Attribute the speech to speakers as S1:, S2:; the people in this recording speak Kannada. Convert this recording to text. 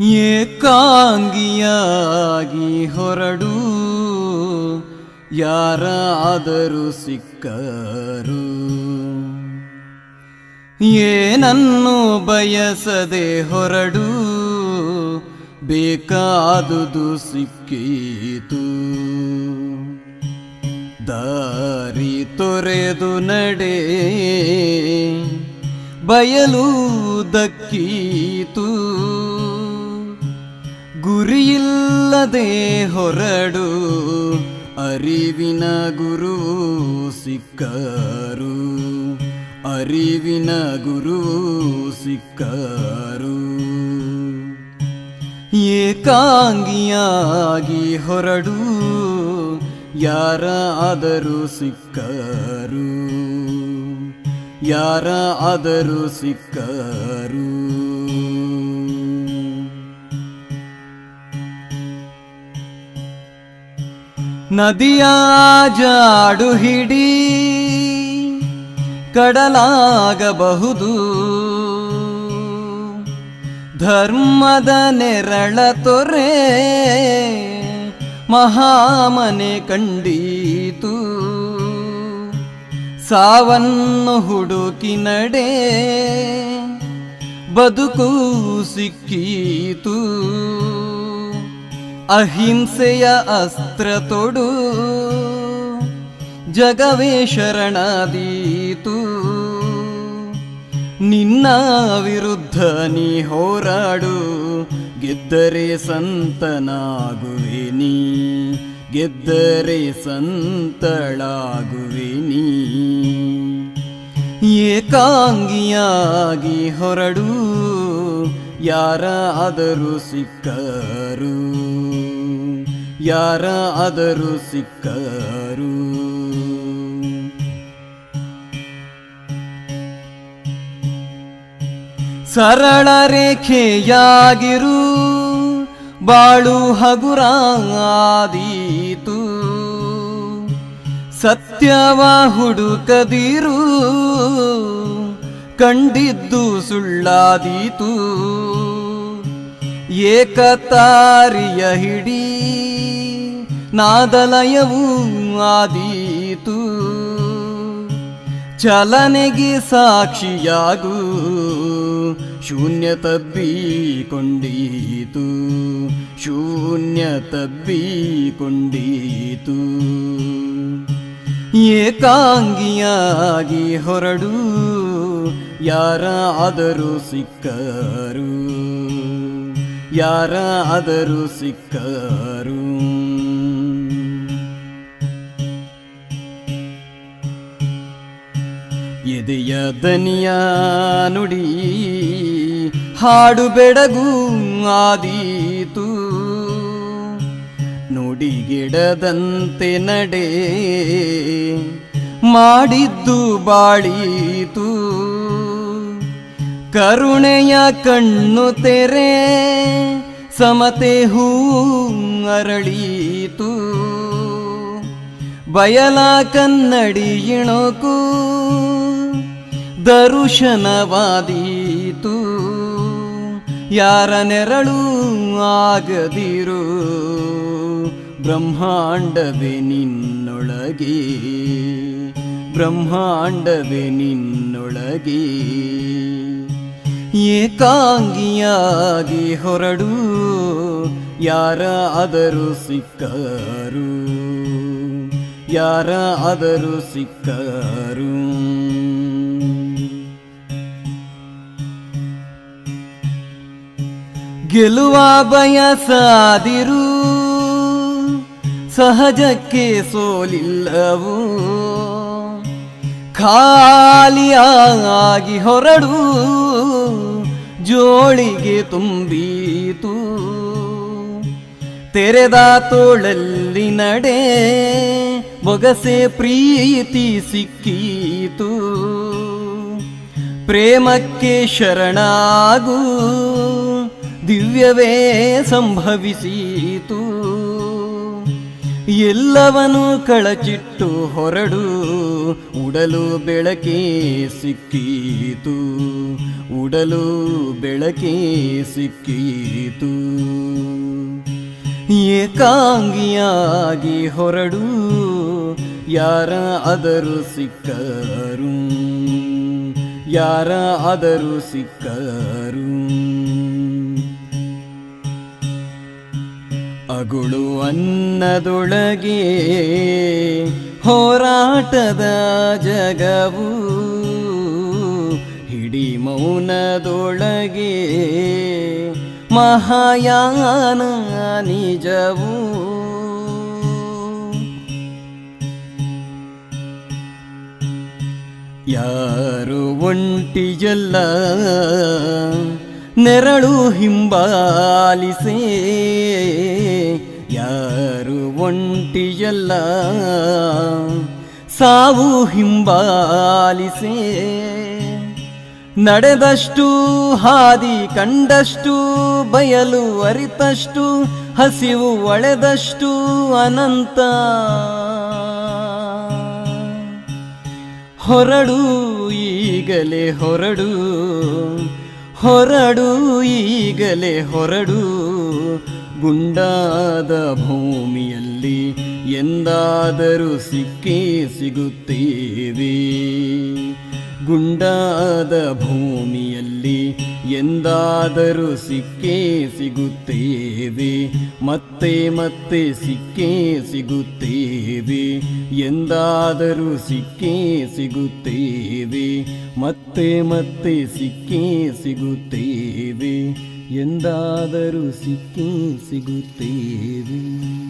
S1: ಏಕಾಂಗಿಯಾಗಿ ಹೊರಡು ಯಾರಾದರೂ ಸಿಕ್ಕರು. ಏನನ್ನು ಬಯಸದೆ ಹೊರಡು ಬೇಕಾದುದು ಸಿಕ್ಕೀತು. ದಾರಿ ತೊರೆದು ನಡೆ ಬಯಲು ದಕ್ಕೀತು. ಗುರಿಯಿಲ್ಲದೆ ಹೊರಡು ಅರಿವಿನ ಗುರು ಸಿಕ್ಕರು. ಅರಿವಿನ ಗುರು ಸಿಕ್ಕರು. ಏಕಾಂಗಿಯಾಗಿ ಹೊರಡು ಯಾರಾದರೂ ಸಿಕ್ಕರು. ಯಾರಾದರೂ ಸಿಕ್ಕರು. ನದಿಯ ಜಾಡು ಹಿಡಿ ಕಡಲಾಗಬಹುದು. ಧರ್ಮದ ನೆರಳ ತೊರೆ ಮಹಾಮನೆ ಕಂಡೀತು. ಸಾವನ್ನು ಹುಡುಕಿ ನಡೆ ಬದುಕು ಸಿಕ್ಕೀತು. ಅಹಿಂಸೆಯ ಅಸ್ತ್ರ ತೊಡು. ಜಗವೇ ಶರಣಾದೀತು. ನಿನ್ನ ವಿರುದ್ಧ ನೀ ಹೋರಾಡು. ಗೆದ್ದರೆ ಸಂತನಾಗುವೆ ನೀ. ಗೆದ್ದರೆ ಸಂತಳಾಗುವೆ ನೀ. ಏಕಾಂಗಿಯಾಗಿ ಹೊರಡು. ಯಾರಾದರೂ ಸಿಕ್ಕರು. ಯಾರಾದರೂ ಸಿಕ್ಕರು? ಸರಳ ರೇಖೆಯಾಗಿರು ಬಾಳು ಹಗುರಾದೀತು. ಸತ್ಯವ ಹುಡುಕದಿರು ಕಂಡಿದ್ದು ಸುಳ್ಳಾದೀತು. ಏಕತಾರಿಯ ಹಿಡಿ ನಾದಲಯವೂ ಆದೀತು. ಚಲನೆಗೆ ಸಾಕ್ಷಿಯಾಗು ಶೂನ್ಯ ತಬ್ಬಿಕೊಂಡೀತು ಶೂನ್ಯ ತಬ್ಬಿಕೊಂಡೀತು ಏಕಾಂಗಿಯಾಗಿ ಹೊರಡು ಯಾರಾದರೂ ಸಿಕ್ಕರು. ಯಾರಾದರೂ ಸಿಕ್ಕರು. ಎದೆಯ ದನಿಯ ನುಡಿ, ಹಾಡು ಬೆಡಗು ಆದೀತು. ನುಡಿಗಿಡದಂತೆ ನಡೆ, ಮಾಡಿದ್ದು ಬಾಳೀತು. ಕರುಣೆಯ ಕಣ್ಣು ತೆರೆ, ಸಮತೆ ಹೂ ಅರಳೀತು. ಬಯಲ ಕನ್ನಡಿ ಇಣುಕು ದರುಶನವಾದೀತು. ಯಾರ ನೆರಳು ಆಗದಿರು ಬ್ರಹ್ಮಾಂಡವೇ ನಿನ್ನೊಳಗೆ. ಬ್ರಹ್ಮಾಂಡವೇ ನಿನ್ನೊಳಗೆ. ಏಕಾಂಗಿಯಾಗಿ ಹೊರಡು. ಯಾರಾದರೂ ಸಿಕ್ಕರು. ಯಾರಾದರೂ ಸಿಕ್ಕರು. ಗೆಲುವ ಬಯಸಾದಿರು ಸಹಜಕ್ಕೆ ಸೋಲಿಲ್ಲವು. ಖಾಲಿಯಾಗಿ ಹೊರಡು. ಜೋಳಿಗೆ ತುಂಬೀತು. ತೆರೆದ ತೋಳಲ್ಲಿ ನಡೆ. ಬೊಗಸೆ ಪ್ರೀತಿ ಸಿಕ್ಕೀತು. ಪ್ರೇಮಕ್ಕೆ ಶರಣಾಗು. ದಿವ್ಯವೇ ಸಂಭವಿಸಿತು. ಎಲ್ಲವನು ಕಳಚಿಟ್ಟು ಹೊರಡು, ಉಡಲು ಬೆಳಕೇ ಸಿಕ್ಕೀತು. ಉಡಲು ಬೆಳಕೇ ಸಿಕ್ಕೀತು. ಏಕಾಂಗಿಯಾಗಿ ಹೊರಡು, ಯಾರ ಆದರೂ ಸಿಕ್ಕರು. ಯಾರ ಆದರೂ ಸಿಕ್ಕರು. ಅಗುಳು ಅನ್ನದೊಳಗೆ ಹೋರಾಟದ ಜಗವು ಹಿಡಿ ಮೌನದೊಳಗೆ ಮಹಾಯಾನ ನಿಜವು. ಯಾರು ಒಂಟಿಯಲ್ಲ ನೆರಳು ಹಿಂಬಾಲಿಸಿ. ಯಾರು ಒಂಟಿಯಲ್ಲ, ಸಾವು ಹಿಂಬಾಲಿಸಿ. ನಡೆದಷ್ಟು, ಹಾದಿ ಕಂಡಷ್ಟು, ಬಯಲು ಅರಿತಷ್ಟು, ಹಸಿವು ಒಳೆದಷ್ಟು ಅನಂತ. ಹೊರಡು, ಈಗಲೇ ಹೊರಡು ಹೊರಡು ಈಗಲೇ ಹೊರಡು. ಗುಂಡಾದ ಭೂಮಿಯಲ್ಲಿ ಎಂದಾದರೂ ಸಿಕ್ಕೇ ಸಿಗುತ್ತೇವೆ. ಗುಂಡಾದ ಭೂಮಿಯಲ್ಲಿ ಎಂದಾದರೂ ಸಿಕ್ಕೇ ಸಿಗುತ್ತೇವೆ. ಮತ್ತೆ ಮತ್ತೆ ಸಿಕ್ಕೇ ಸಿಗುತ್ತೇವೆ. ಎಂದಾದರೂ ಸಿಕ್ಕೇ ಸಿಗುತ್ತೇವೆ. ಮತ್ತೆ ಮತ್ತೆ ಸಿಕ್ಕೇ ಸಿಗುತ್ತೇವೆ. ಎಂದಾದರೂ ಸಿಕ್ಕೇ ಸಿಗುತ್ತೇವೆ.